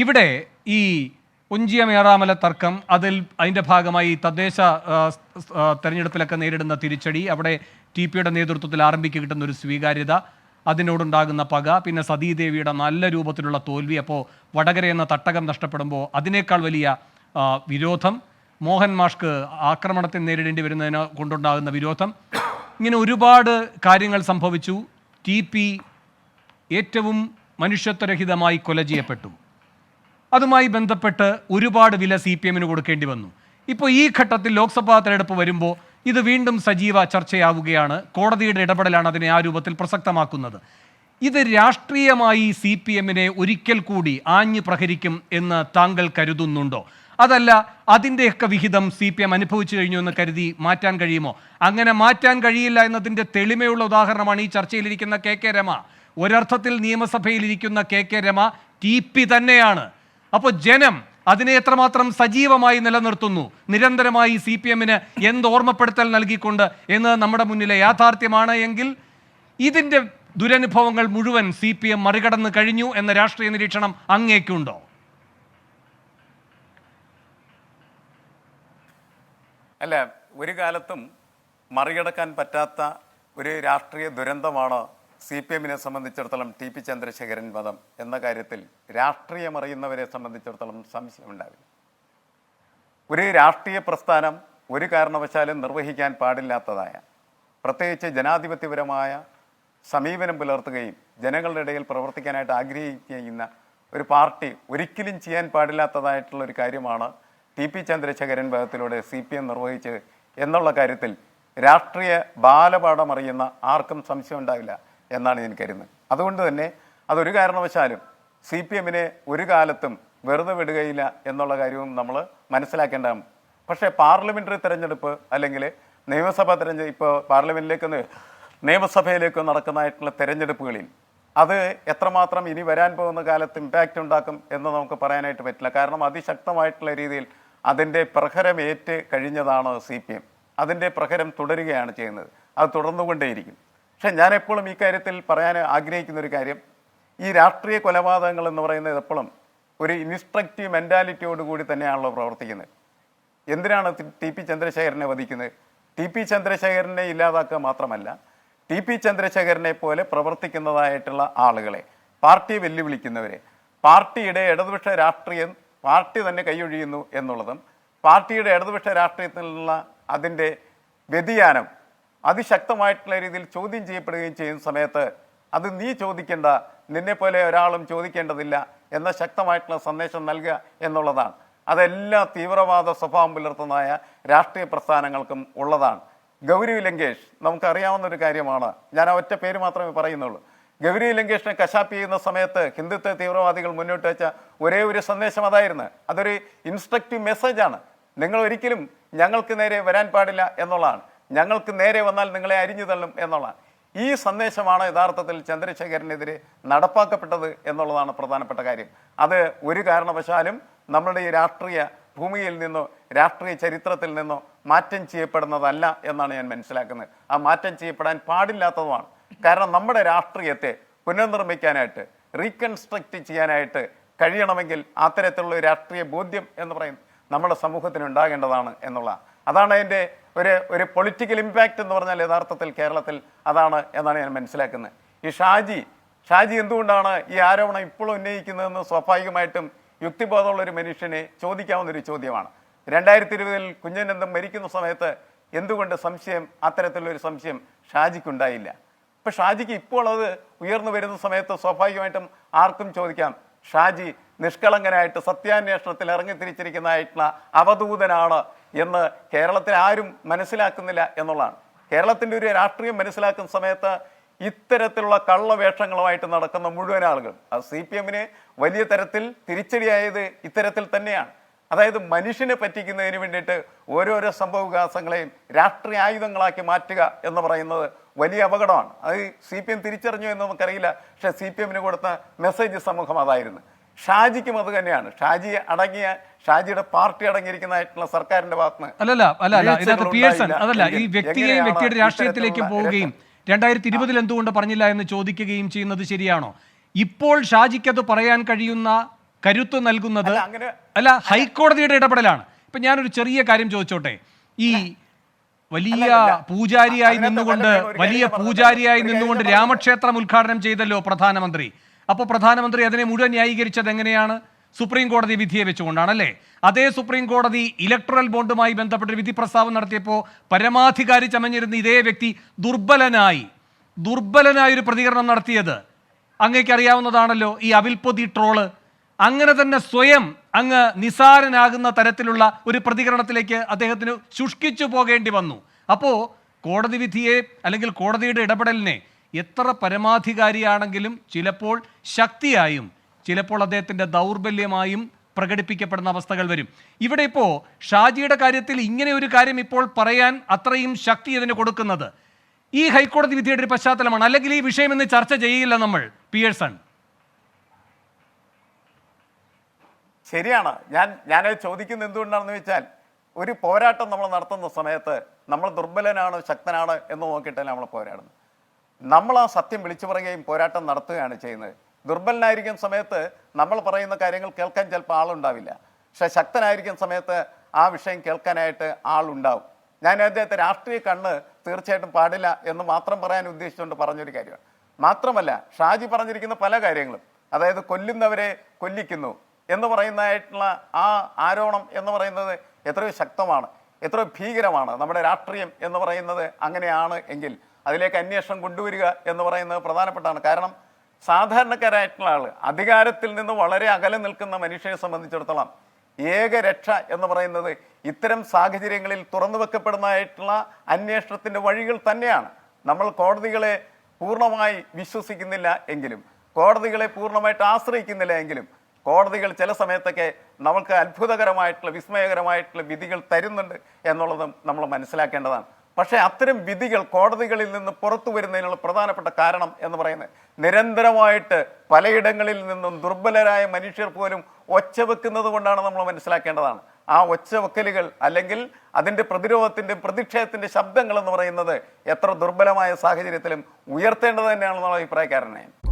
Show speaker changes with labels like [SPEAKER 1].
[SPEAKER 1] ഇവിടെ ഈ ഉഞ്ചിയമേറാമല തർക്കം അതിൽ അതിന്റെ ഭാഗമായി തദ്ദേശ തെരഞ്ഞെടുപ്പിലൊക്കെ നേരിടുന്ന തിരിച്ചടി അവിടെ ടി പിയുടെ നേതൃത്വത്തിൽ ആരംഭിക്ക് കിട്ടുന്ന ഒരു സ്വീകാര്യത അതിനോടുണ്ടാകുന്ന പക പിന്നെ സതീദേവിയുടെ നല്ല രൂപത്തിലുള്ള തോൽവി അപ്പോൾ വടകര എന്ന തട്ടകം നഷ്ടപ്പെടുമ്പോൾ അതിനേക്കാൾ വലിയ വിരോധം മോഹൻ മാഷ്ക്ക് ആക്രമണത്തെ നേരിടേണ്ടി വരുന്നതിന് കൊണ്ടുണ്ടാകുന്ന വിരോധം. ഇങ്ങനെ ഒരുപാട് കാര്യങ്ങൾ സംഭവിച്ചു. ടി പി ഏറ്റവും മനുഷ്യത്വരഹിതമായി കൊല ചെയ്യപ്പെട്ടു. അതുമായി ബന്ധപ്പെട്ട് ഒരുപാട് വില സി പി എമ്മിന് കൊടുക്കേണ്ടി വന്നു. ഇപ്പോൾ ഈ ഘട്ടത്തിൽ ലോക്സഭാ തെരഞ്ഞെടുപ്പ് വരുമ്പോൾ ഇത് വീണ്ടും സജീവ ചർച്ചയാവുകയാണ്. കോടതിയുടെ ഇടപെടലാണ് അതിനെ ആ രൂപത്തിൽ പ്രസക്തമാക്കുന്നത്. ഇത് രാഷ്ട്രീയമായി സി പി എമ്മിനെ ഒരിക്കൽ കൂടി ആഞ്ഞു പ്രഹരിക്കും എന്ന് താങ്കൾ കരുതുന്നുണ്ടോ? അതല്ല അതിന്റെയൊക്കെ വിഹിതം സി പി എം അനുഭവിച്ചു കഴിഞ്ഞു എന്ന് കരുതി മാറ്റാൻ കഴിയുമോ? അങ്ങനെ മാറ്റാൻ കഴിയില്ല എന്നതിന്റെ തെളിമയുള്ള ഉദാഹരണമാണ് ഈ ചർച്ചയിലിരിക്കുന്ന കെ കെ രമ. ഒരർത്ഥത്തിൽ നിയമസഭയിലിരിക്കുന്ന K K Rama T P തന്നെയാണ്. അപ്പോൾ ജനം അതിനെ എത്രമാത്രം സജീവമായി നിലനിർത്തുന്നു? നിരന്തരമായി സി പി എമ്മിന് എന്ത് ഓർമ്മപ്പെടുത്തൽ നൽകിക്കൊണ്ട് എന്ന് നമ്മുടെ മുന്നിലെ യാഥാർത്ഥ്യമാണ് എങ്കിൽ ഇതിന്റെ ദുരനുഭവങ്ങൾ മുഴുവൻ സി പി എം മറികടന്ന് കഴിഞ്ഞു എന്ന രാഷ്ട്രീയ നിരീക്ഷണം അങ്ങേക്കുണ്ടോ?
[SPEAKER 2] അല്ല ഒരു കാലത്തും മറികടക്കാൻ പറ്റാത്ത ഒരു രാഷ്ട്രീയ ദുരന്തമാണ് സി പി എമ്മിനെ സംബന്ധിച്ചിടത്തോളം ടി പി ചന്ദ്രശേഖരൻ വധം എന്ന കാര്യത്തിൽ രാഷ്ട്രീയമറിയുന്നവരെ സംബന്ധിച്ചിടത്തോളം സംശയമുണ്ടാവില്ല. ഒരു രാഷ്ട്രീയ പ്രസ്ഥാനം ഒരു കാരണവശാലും നിർവഹിക്കാൻ പാടില്ലാത്തതായ പ്രത്യേകിച്ച് ജനാധിപത്യപരമായ സമീപനം പുലർത്തുകയും ജനങ്ങളുടെ ഇടയിൽ പ്രവർത്തിക്കാനായിട്ട് ആഗ്രഹിക്കുന്ന ഒരു പാർട്ടി ഒരിക്കലും ചെയ്യാൻ പാടില്ലാത്തതായിട്ടുള്ള ഒരു കാര്യമാണ് ടി പി ചന്ദ്രശേഖരൻ വധത്തിലൂടെ സി പി എം നിർവഹിച്ചത് എന്നുള്ള കാര്യത്തിൽ രാഷ്ട്രീയ ബാലപാഠം അറിയുന്ന ആർക്കും സംശയം ഉണ്ടാവില്ല എന്നാണ് ഞാൻ കരുതുന്നത്. അതുകൊണ്ട് തന്നെ അതൊരു കാരണവശാലും സി പി എമ്മിനെ ഒരു കാലത്തും വെറുതെ വിടുകയില്ല എന്നുള്ള കാര്യവും നമ്മൾ മനസ്സിലാക്കേണ്ടതാണ്. പക്ഷേ പാർലമെന്ററി തെരഞ്ഞെടുപ്പ് അല്ലെങ്കിൽ നിയമസഭാ തെരഞ്ഞെടുപ്പ് ഇപ്പോൾ പാർലമെന്റിലേക്ക് നിയമസഭയിലേക്ക് നടക്കുന്നതായിട്ടുള്ള തെരഞ്ഞെടുപ്പുകളിൽ അത് എത്രമാത്രം ഇനി വരാൻ പോകുന്ന കാലത്ത് ഇമ്പാക്റ്റ് ഉണ്ടാക്കും എന്ന് നമുക്ക് പറയാനായിട്ട് പറ്റില്ല. കാരണം അതിശക്തമായിട്ടുള്ള രീതിയിൽ അതിന്റെ പ്രഹരമേറ്റ് കഴിഞ്ഞതാണ് സി പി എം അതിന്റെ പ്രഹരം തുടരുകയാണ് ചെയ്യുന്നത്. അത് തുടർന്നുകൊണ്ടേയിരിക്കും. പക്ഷേ ഞാൻ എപ്പോഴും ഈ കാര്യത്തിൽ പറയാൻ ആഗ്രഹിക്കുന്ന ഒരു കാര്യം. ഈ രാഷ്ട്രീയ കൊലപാതകങ്ങൾ എന്ന് പറയുന്നത് എപ്പോഴും ഒരു ഇൻസ്ട്രക്റ്റീവ് മെന്റാലിറ്റിയോട് കൂടി തന്നെയാണല്ലോ പ്രവർത്തിക്കുന്നത്. എന്തിനാണ് ടി പി ചന്ദ്രശേഖരനെ വധിക്കുന്നത്? ടി പി ചന്ദ്രശേഖരനെ ഇല്ലാതാക്കുക മാത്രമല്ല ടി പി ചന്ദ്രശേഖരനെ പോലെ പ്രവർത്തിക്കുന്നതായിട്ടുള്ള ആളുകളെ പാർട്ടി വെല്ലുവിളിക്കുന്നവരെ പാർട്ടിയുടെ ഇടതുപക്ഷ രാഷ്ട്രീയം പാർട്ടി തന്നെ കൈയൊഴിയുന്നു എന്നുള്ളതും പാർട്ടിയുടെ ഇടതുപക്ഷ രാഷ്ട്രീയത്തിലുള്ള അതിന്റെ വ്യതിയാനം അതിശക്തമായിട്ടുള്ള രീതിയിൽ ചോദ്യം ചെയ്യപ്പെടുകയും ചെയ്യുന്ന സമയത്ത് അത് നീ ചോദിക്കേണ്ട നിന്നെപ്പോലെ ഒരാളും ചോദിക്കേണ്ടതില്ല എന്ന ശക്തമായിട്ടുള്ള സന്ദേശം നൽകുക എന്നുള്ളതാണ്. അതെല്ലാ തീവ്രവാദ സ്വഭാവം പുലർത്തുന്നതായ രാഷ്ട്രീയ പ്രസ്ഥാനങ്ങൾക്കും ഉള്ളതാണ്. ഗൗരി ലങ്കേഷ് നമുക്കറിയാവുന്ന ഒരു കാര്യമാണ്. ഞാൻ ഒറ്റ പേര് മാത്രമേ പറയുന്നുള്ളൂ. ഗൗരി ലങ്കേഷിനെ കശാപ്പ് ചെയ്യുന്ന സമയത്ത് ഹിന്ദുത്വ തീവ്രവാദികൾ മുന്നോട്ട് വെച്ച ഒരേ ഒരു സന്ദേശം അതായിരുന്നു. അതൊരു ഇൻസ്ട്രക്റ്റീവ് മെസ്സേജാണ് നിങ്ങൾ ഒരിക്കലും ഞങ്ങൾക്ക് നേരെ വരാൻ പാടില്ല എന്നുള്ളതാണ്. ഞങ്ങൾക്ക് നേരെ വന്നാൽ നിങ്ങളെ അരിഞ്ഞു തള്ളും എന്നുള്ളതാണ്. ഈ സന്ദേശമാണ് യഥാർത്ഥത്തിൽ ചന്ദ്രശേഖരനെതിരെ നടപ്പാക്കപ്പെട്ടത് എന്നുള്ളതാണ് പ്രധാനപ്പെട്ട കാര്യം. അത് ഒരു കാരണവശാലും നമ്മുടെ ഈ രാഷ്ട്രീയ ഭൂമിയിൽ നിന്നോ രാഷ്ട്രീയ ചരിത്രത്തിൽ നിന്നോ മാറ്റം ചെയ്യപ്പെടുന്നതല്ല എന്നാണ് ഞാൻ മനസ്സിലാക്കുന്നത്. ആ മാറ്റം ചെയ്യപ്പെടാൻ പാടില്ലാത്തതുമാണ്. കാരണം നമ്മുടെ രാഷ്ട്രീയത്തെ പുനർനിർമ്മിക്കാനായിട്ട് റീകൺസ്ട്രക്റ്റ് ചെയ്യാനായിട്ട് കഴിയണമെങ്കിൽ അത്തരത്തിലുള്ള രാഷ്ട്രീയ ബോധ്യം എന്ന് പറയുന്നത് നമ്മുടെ സമൂഹത്തിന് ഉണ്ടാകേണ്ടതാണ് എന്നുള്ള അതാണ് അതിന്റെ ഒരു ഒരു പൊളിറ്റിക്കൽ ഇമ്പാക്റ്റ് എന്ന് പറഞ്ഞാൽ യഥാർത്ഥത്തിൽ കേരളത്തിൽ അതാണ് എന്നാണ് ഞാൻ മനസ്സിലാക്കുന്നത്. ഈ ഷാജി ഷാജി എന്തുകൊണ്ടാണ് ഈ ആരോപണം ഇപ്പോഴും ഉന്നയിക്കുന്നതെന്ന് സ്വാഭാവികമായിട്ടും യുക്തിബോധമുള്ള ഒരു മനുഷ്യനെ ചോദിക്കാവുന്ന ഒരു ചോദ്യമാണ്. രണ്ടായിരത്തി ഇരുപതിൽ കുഞ്ഞനന്തം മരിക്കുന്ന സമയത്ത് എന്തുകൊണ്ട് സംശയം അത്തരത്തിലുള്ളൊരു സംശയം ഷാജിക്കുണ്ടായില്ല? ഇപ്പൊ ഷാജിക്ക് ഇപ്പോൾ അത് ഉയർന്നു വരുന്ന സമയത്ത് സ്വാഭാവികമായിട്ടും ആർക്കും ചോദിക്കാം ഷാജി നിഷ്കളങ്കനായിട്ട് സത്യാന്വേഷണത്തിൽ ഇറങ്ങി തിരിച്ചിരിക്കുന്നതായിട്ടുള്ള അവധൂതനാണ് എന്ന് കേരളത്തിൽ ആരും മനസ്സിലാക്കുന്നില്ല എന്നുള്ളതാണ്. കേരളത്തിന്റെ ഒരു രാഷ്ട്രീയം മനസ്സിലാക്കുന്ന സമയത്ത് ഇത്തരത്തിലുള്ള കള്ളവേഷങ്ങളുമായിട്ട് നടക്കുന്ന മുഴുവൻ ആളുകൾ അത് സി പി എമ്മിന് വലിയ തരത്തിൽ തിരിച്ചടിയായത് ഇത്തരത്തിൽ തന്നെയാണ്. അതായത് മനുഷ്യനെ പറ്റിക്കുന്നതിന് വേണ്ടിയിട്ട് ഓരോരോ സംഭവവികാസങ്ങളെയും രാഷ്ട്രീയ ആയുധങ്ങളാക്കി മാറ്റുക എന്ന് പറയുന്നത് വലിയ അപകടമാണ്. അത് സി പി എം തിരിച്ചറിഞ്ഞു എന്ന് നമുക്കറിയില്ല. പക്ഷേ സി പി എമ്മിന് കൊടുത്ത മെസ്സേജ് സമൂഹം അതായിരുന്നു. ഷാജിക്കും അത് തന്നെയാണ്. ഷാജി അടങ്ങിയ ഷാജിയുടെ പാർട്ടി അടങ്ങിയിരിക്കുന്നതായിട്ടുള്ള സർക്കാരിന്റെ ഭാഗത്തുനിന്ന്
[SPEAKER 1] അല്ലല്ല അല്ല അല്ല ഇതിനകത്ത് പിയേഴ്സൺ അതല്ല ഈ വ്യക്തിയെയും വ്യക്തിയുടെ രാഷ്ട്രീയത്തിലേക്ക് പോവുകയും രണ്ടായിരത്തി ഇരുപതിൽ എന്തുകൊണ്ട് പറഞ്ഞില്ല എന്ന് ചോദിക്കുകയും ചെയ്യുന്നത് ശരിയാണോ? ഇപ്പോൾ ഷാജിക്ക് അത് പറയാൻ കഴിയുന്ന കരുത്ത് നൽകുന്നത്
[SPEAKER 2] അല്ല, അങ്ങനെ-
[SPEAKER 1] അല്ല ഹൈക്കോടതിയുടെ ഇടപെടലാണ്. ഇപ്പൊ ഞാനൊരു ചെറിയ കാര്യം ചോദിച്ചോട്ടെ. ഈ വലിയ പൂജാരിയായി നിന്നുകൊണ്ട് വലിയ പൂജാരിയായി നിന്നുകൊണ്ട്. രാമക്ഷേത്രം ഉദ്ഘാടനം ചെയ്തല്ലോ പ്രധാനമന്ത്രി. അപ്പോൾ പ്രധാനമന്ത്രി അതിനെ മുഴുവൻ ന്യായീകരിച്ചത് എങ്ങനെയാണ്? സുപ്രീം കോടതി വിധിയെ വെച്ചുകൊണ്ടാണല്ലേ? അതേ സുപ്രീം കോടതി ഇലക്ട്രൽ ബോണ്ടുമായി ബന്ധപ്പെട്ട് വിധി പ്രസ്താവം നടത്തിയപ്പോൾ പരമാധികാരി ചമഞ്ഞിരുന്ന ഇതേ വ്യക്തി ദുർബലനായി ദുർബലനായ ഒരു പ്രതികരണം നടത്തിയത്. അങ്ങേക്ക് അറിയാവുന്നതാണല്ലോ ഈ അവിൽപ്പൊതി ട്രോൾ. അങ്ങനെ തന്നെ സ്വയം അങ്ങ് നിസാരനാകുന്ന തരത്തിലുള്ള ഒരു പ്രതികരണത്തിലേക്ക് അദ്ദേഹത്തിന് ശുഷ്കിച്ചു പോകേണ്ടി വന്നു. അപ്പോൾ കോടതി വിധിയെ അല്ലെങ്കിൽ കോടതിയുടെ ഇടപെടലിനെ എത്ര പരമാധികാരിയാണെങ്കിലും ചിലപ്പോൾ ശക്തിയായും ചിലപ്പോൾ അദ്ദേഹത്തിന്റെ ദൗർബല്യമായും പ്രകടിപ്പിക്കപ്പെടുന്ന അവസ്ഥകൾ വരും. ഇവിടെ ഇപ്പോൾ ഷാജിയുടെ കാര്യത്തിൽ ഇങ്ങനെ ഒരു കാര്യം ഇപ്പോൾ പറയാൻ അത്രയും ശക്തി ഇതിന് കൊടുക്കുന്നത്. ഈ ഹൈക്കോടതി വിധിയുടെ ഒരു പശ്ചാത്തലമാണ്. അല്ലെങ്കിൽ ഈ വിഷയം ഇന്ന് ചർച്ച ചെയ്യില്ല നമ്മൾ പിയേഴ്സൺ.
[SPEAKER 2] ശരിയാണ്. ഞാൻ ഞാൻ ചോദിക്കുന്നത് എന്തുകൊണ്ടാണെന്ന് വെച്ചാൽ ഒരു പോരാട്ടം നമ്മൾ നടത്തുന്ന സമയത്ത് നമ്മൾ ദുർബലനാണ് ശക്തനാണ് എന്ന് നോക്കിയിട്ടല്ല നമ്മൾ പോരാടുന്നത്. നമ്മൾ ആ സത്യം വിളിച്ചു പറയുകയും പോരാട്ടം നടത്തുകയാണ് ചെയ്യുന്നത്. ദുർബലനായിരിക്കുന്ന സമയത്ത് നമ്മൾ പറയുന്ന കാര്യങ്ങൾ കേൾക്കാൻ ചിലപ്പോൾ ആളുണ്ടാവില്ല. പക്ഷെ ശക്തനായിരിക്കുന്ന സമയത്ത് ആ വിഷയം കേൾക്കാനായിട്ട് ആളുണ്ടാവും. ഞാൻ അദ്ദേഹത്തെ രാഷ്ട്രീയ കണ്ണ് തീർച്ചയായിട്ടും പാടില്ല എന്ന് മാത്രം പറയാൻ ഉദ്ദേശിച്ചുകൊണ്ട് പറഞ്ഞൊരു കാര്യമാണ്. മാത്രമല്ല ഷാജി പറഞ്ഞിരിക്കുന്ന പല കാര്യങ്ങളും അതായത് കൊല്ലുന്നവരെ കൊല്ലിക്കുന്നു എന്ന് പറയുന്നതായിട്ടുള്ള ആ ആരോപണം എന്ന് പറയുന്നത് എത്രയോ ശക്തമാണ് എത്രയോ ഭീകരമാണ് നമ്മുടെ രാഷ്ട്രീയം എന്ന് പറയുന്നത് അങ്ങനെയാണ് എങ്കിൽ അതിലേക്ക് അന്വേഷണം കൊണ്ടുവരിക എന്ന് പറയുന്നത് പ്രധാനപ്പെട്ടാണ്. കാരണം സാധാരണക്കാരായിട്ടുള്ള ആൾ അധികാരത്തിൽ നിന്ന് വളരെ അകലെ നിൽക്കുന്ന മനുഷ്യനെ സംബന്ധിച്ചിടത്തോളം ഏക രക്ഷ എന്ന് പറയുന്നത് ഇത്തരം സാഹചര്യങ്ങളിൽ തുറന്നു വെക്കപ്പെടുന്നതായിട്ടുള്ള അന്വേഷണത്തിന്റെ വഴികൾ തന്നെയാണ്. നമ്മൾ കോടതികളെ പൂർണമായി വിശ്വസിക്കുന്നില്ല എങ്കിലും കോടതികളെ പൂർണമായിട്ട് ആശ്രയിക്കുന്നില്ല എങ്കിലും കോടതികൾ ചില സമയത്തൊക്കെ നമുക്ക് അത്ഭുതകരമായിട്ടുള്ള വിസ്മയകരമായിട്ടുള്ള വിധികൾ തരുന്നുണ്ട് എന്നുള്ളതും നമ്മൾ മനസ്സിലാക്കേണ്ടതാണ്. പക്ഷേ അത്തരം വിധികൾ കോടതികളിൽ നിന്ന് പുറത്തു വരുന്നതിനുള്ള പ്രധാനപ്പെട്ട കാരണം എന്ന് പറയുന്നത് നിരന്തരമായിട്ട് പലയിടങ്ങളിൽ നിന്നും ദുർബലരായ മനുഷ്യർ പോലും ഒച്ച വെക്കുന്നത് കൊണ്ടാണ് നമ്മൾ മനസ്സിലാക്കേണ്ടതാണ്. ആ ഒച്ച വെക്കലുകൾ അല്ലെങ്കിൽ അതിന്റെ പ്രതിരോധത്തിന്റെ പ്രതിക്ഷേധത്തിന്റെ ശബ്ദങ്ങൾ എന്ന് പറയുന്നത് എത്ര ദുർബലമായ സാഹചര്യത്തിലും ഉയർത്തേണ്ടത് തന്നെയാണെന്നുള്ള അഭിപ്രായക്കാരനാണ്